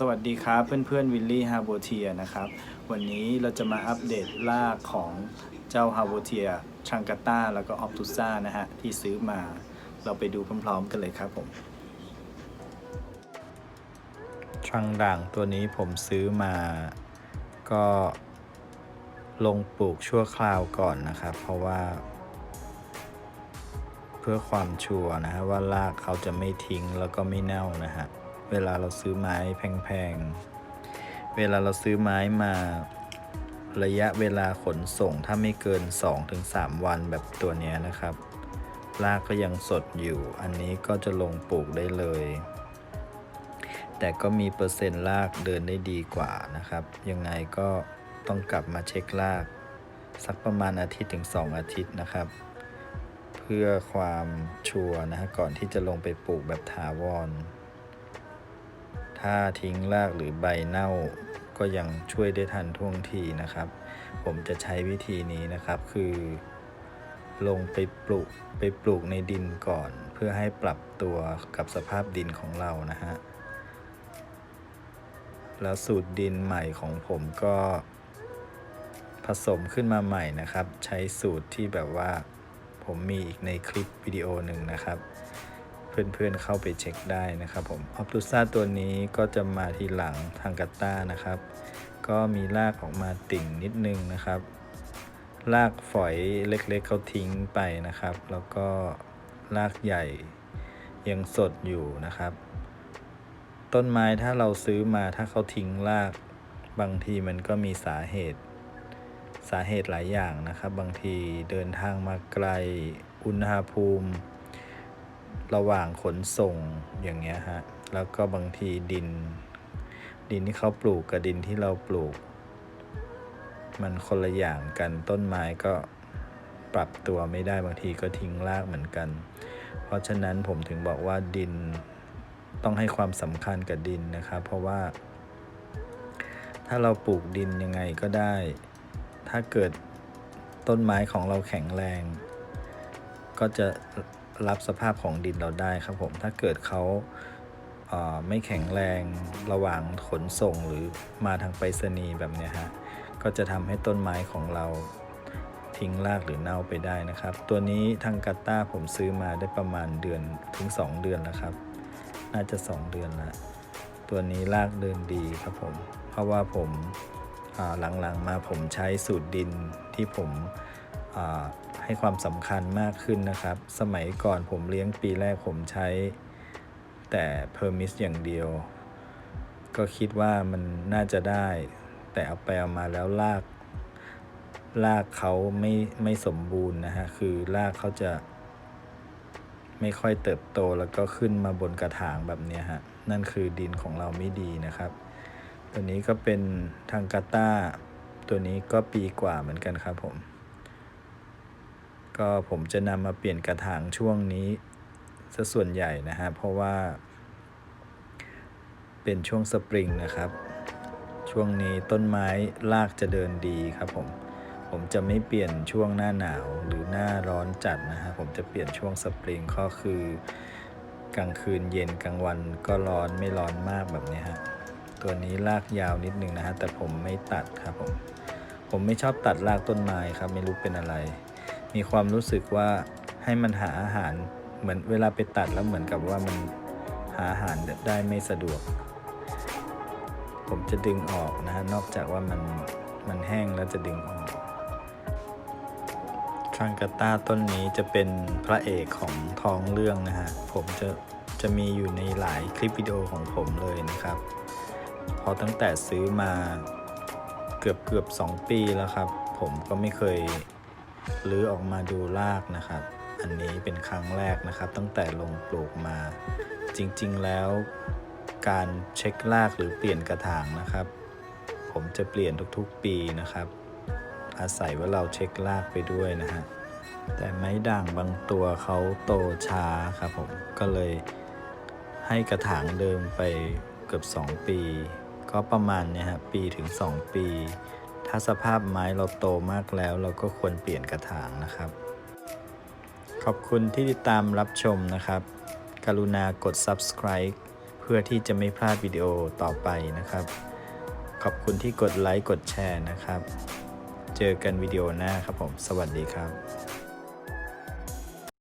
สวัสดีครับเพื่อนๆวิลลี่ฮาโบเทียนะครับ วันนี้เราจะมาอัปเดตรากของเจ้าฮาโบเทียชังกาตาแล้วก็ออ t ตุซ่านะฮะ ที่ซื้อมาเราไปดูพร้อมๆกันเลยครับผมชังด่างตัวนี้ผมซื้อมา ก็ลงปลูกชั่วคราวก่อนนะครับ เพราะว่า เพื่อความชัวร์นะฮะว่ารากเขาจะไม่ทิ้งแล้วก็ไม่เน่านะฮะ เวลาเราซื้อไม้แพงๆ เวลาเราซื้อไม้มาระยะเวลาขนส่งถ้าไม่เกิน 2-3 วันแบบตัวนี้นะครับ รากก็ยังสดอยู่ อันนี้ก็จะลงปลูกได้เลย แต่ก็มีเปอร์เซ็นต์รากเดินได้ดีกว่านะครับ ยังไงก็ต้องกลับมาเช็คราก สักประมาณอาทิตย์ถึง 2 อาทิตย์นะครับ เพื่อความชัวร์นะฮะก่อนที่จะลงไปปลูกแบบถาวร ถ้าทิ้งรากหรือใบเน่าก็ยังช่วยได้ทันท่วงทีนะครับ ผมจะใช้วิธีนี้นะครับคือ ลงไปปลูกไปปลูกในดินก่อน เพื่อให้ปรับตัวกับสภาพดินของเรานะฮะแล้วสูตรดินใหม่ของผมก็ผสมขึ้นมาใหม่นะครับ ใช้สูตรที่แบบว่าผมมีอีกในคลิปวิดีโอหนึ่งนะครับ เพื่อนๆเข้าไปเช็คได้นะครับผมออ t ตุซ่าตัวนี้ก็จะมาทีหลังทางกัตตานะครับ ก็มีรากออกมาติ่งนิดนึงนะครับ รากฝอยเล็กๆเขาทิ้งไปนะครับ แล้วก็รากใหญ่ยังสดอยู่นะครับ ต้นไม้ถ้าเราซื้อมาถ้าเขาทิ้งรากบางทีมันก็มีสาเหตุ สาเหตุหลายอย่างนะครับ บางทีเดินทางมาไกล อุณหภูมิ ระหว่างขนส่งอย่างเงี้ยฮะ แล้วก็บางทีดิน ดินที่เขาปลูกกับดินที่เราปลูก มันคนละอย่างกันต้นไม้ก็ปรับตัวไม่ได้บางทีก็ทิ้งรากเหมือนกัน เพราะฉะนั้นผมถึงบอกว่าดินต้องให้ความสำคัญกับดินนะครับ เพราะว่า ถ้าเราปลูกดินยังไงก็ได้ ถ้าเกิดต้นไม้ของเราแข็งแรง ก็จะ รับสภาพของดินเราได้ครับผมถ้าเกิดเขาเไม่แข็งแรงระหว่างขนส่งหรือมาทางไปรษณีย์แบบนี้ฮะก็จะทำให้ต้นไม้ของเราทิ้งรากหรือเน่าไปได้นะครับ ตัวนี้ทางกาตาผมซื้อมาได้ประมาณเดือนถึง 2 เดือนแล้วครับ น่าจะ 2 เดือนแล้วตัวนี้รากเดินดีครับผม เพราะว่าผมหลังๆมาผมใช้สูตรดินที่ผม ให้ความสำคัญมากขึ้นนะครับ สมัยก่อนผมเลี้ยงปีแรกผมใช้ แต่เพอร์มิสอย่างเดียว ก็คิดว่ามันน่าจะได้ แต่เอาไปเอามาแล้วรากรากเขาไม่ไม่สมบูรณ์นะฮะ คือรากเขาจะไม่ค่อยเติบโตแล้วก็ขึ้นมาบนกระถางแบบนี้ฮะ นั่นคือดินของเราไม่ดีนะครับ ตัวนี้ก็เป็นทางกาตาตัวนี้ก็ปีกว่าเหมือนกันครับผม ก็ผมจะนำมาเปลี่ยนกระถางช่วงนี้ซะส่วนใหญ่นะฮะเพราะว่า เป็นช่วงสปริงนะครับ ช่วงนี้ต้นไม้รากจะเดินดีครับผมผมจะไม่เปลี่ยนช่วงหน้าหนาวหรือหน้าร้อนจัดนะฮะผมจะเปลี่ยนช่วงสปริงก็คือกลางคืนเย็นกลางวันก็ร้อนไม่ร้อนมากแบบนี้ฮะตัวนี้รากยาวนิดนึงนะฮะแต่ผมไม่ตัดครับผมผมไม่ชอบตัดรากต้นไม้ครับไม่รู้เป็นอะไร มีความรู้สึกว่าให้มันหาอาหารเหมือนเวลาไปตัดแล้วเหมือนกับว่ามันหาอาหารได้ไม่สะดวก ผมจะดึงออกนะฮะนอกจากว่ามันมันแห้งแล้วจะดึงออกทรังกาตาต้นนี้จะเป็นพระเอกของท้องเรื่องนะฮะ ผมจะจะมีอยู่ในหลายคลิปวิดีโอของผมเลยนะครับเพราะตั้งแต่ซื้อมาเกือบเกือบสองปีแล้วครับ ผมก็ไม่เคย รื้อออกมาดูรากนะครับ อันนี้เป็นครั้งแรกนะครับ ตั้งแต่ลงปลูกมา จริงๆแล้ว การเช็ครากหรือเปลี่ยนกระถางนะครับ ผมจะเปลี่ยนทุกๆปีนะครับ อาศัยว่าเราเช็ครากไปด้วยนะฮะแต่ไม้ด่างบางตัวเขาโตช้าครับผมก็เลยให้กระถางเดิมไปเกือบ 2 ปี ก็ประมาณเนี่ยฮะปีถึง 2 ปีาสภาพไม้เราโตมากแล้ว เราก็ควรเปลี่ยนกระถางนะครับ ขอบคุณที่ติดตามรับชมนะครับ กรุณากด subscribe เพื่อที่จะไม่พลาดวิดีโอต่อไปนะครับ ขอบคุณที่กดไลค์กดแชร์นะครับ เจอกันวิดีโอหน้าครับผม สวัสดีครับ